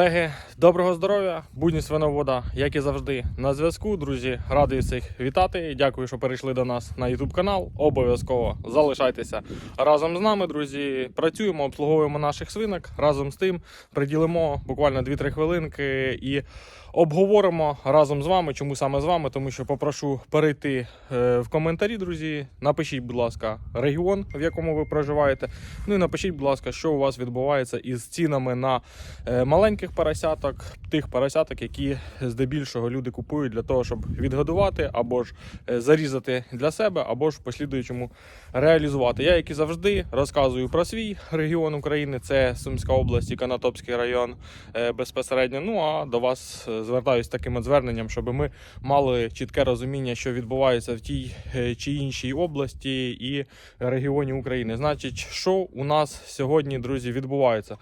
Колеги, доброго здоров'я, будні свиновода, як і завжди, на зв'язку. Друзі, радий всіх вітати. Дякую, що перейшли до нас на YouTube канал. Обов'язково залишайтеся разом з нами, друзі. Працюємо, обслуговуємо наших свинок. Разом з тим приділимо буквально 2-3 хвилинки і обговоримо разом з вами. Чому саме з вами? Тому що попрошу перейти е, в коментарі, друзі. Напишіть, будь ласка, регіон, в якому ви проживаєте. Ну і напишіть, будь ласка, що у вас відбувається із цінами на е, маленьких поросяток, тих поросяток, які здебільшого люди купують для того, щоб відгодувати або ж е, зарізати для себе, або ж в послідуючому реалізувати. Я, як і завжди, розказую про свій регіон України. Це Сумська область і Канатопський район е, безпосередньо. Ну а до вас е, звертаюсь таким зверненням, щоб ми мали чітке розуміння, що відбувається в тій чи іншій області і регіоні України. Значить, що у нас сьогодні, друзі, відбувається?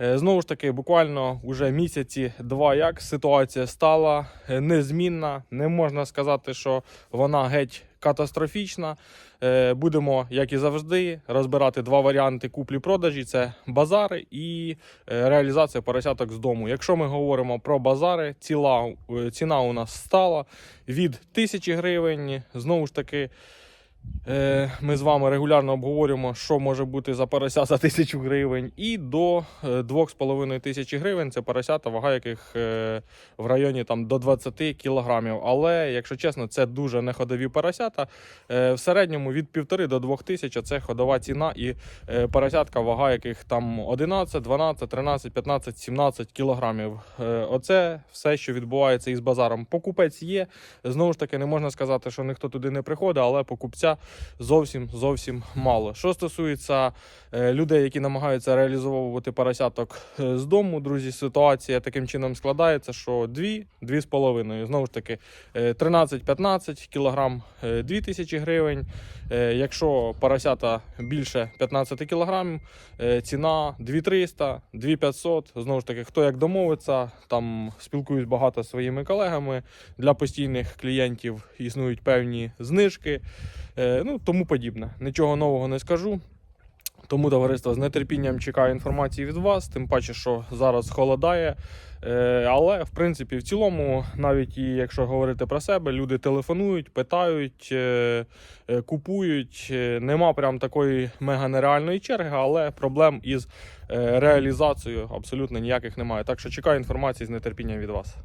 Е, Знову ж таки, буквально уже місяці два як ситуація стала е, незмінна. Не можна сказати, що вона геть катастрофічна. Е, Будемо, як і завжди, розбирати два варіанти куплі-продажі: це базари і реалізація поросяток з дому. Якщо ми говоримо про базари, ціла, ціна у нас стала від 1000 гривень. Знову ж таки. Е, Ми з вами регулярно обговорюємо, що може бути за порося за тисячу гривень, і до е, 2,5 тисячі гривень це поросята, вага яких е, в районі там до 20 кілограмів. Але, якщо чесно, це дуже неходові поросята. Е, В середньому від 1,5 до 2 тисяч це ходова ціна, і е, поросятка, вага яких там 11, 12, 13, 15, 17 кілограмів. Е, Оце все, що відбувається із базаром. Покупець є. Знову ж таки, не можна сказати, що ніхто туди не приходить, але покупця зовсім зовсім мало. Що стосується е, людей, які намагаються реалізовувати поросяток е, з дому, друзі, ситуація таким чином складається, що 2 2,5. Знову ж таки, е, 13-15 кілограм 2 тисячі гривень. Е, Якщо поросята більше 15 кілограмів, е, ціна 2300, 2500. Знову ж таки, хто як домовиться, там спілкуюсь багато зі своїми колегами. Для постійних клієнтів існують певні знижки. Е, ну тому подібне. Нічого нового не скажу. Тому товариство з нетерпінням чекає інформації від вас, тим паче, що зараз холодає. Е, Але в принципі, в цілому, навіть якщо говорити про себе, люди телефонують, питають, е, купують. Нема прям такої мега нереальної черги, але проблем із реалізацією абсолютно ніяких немає. Так що чекаю інформації з нетерпінням від вас.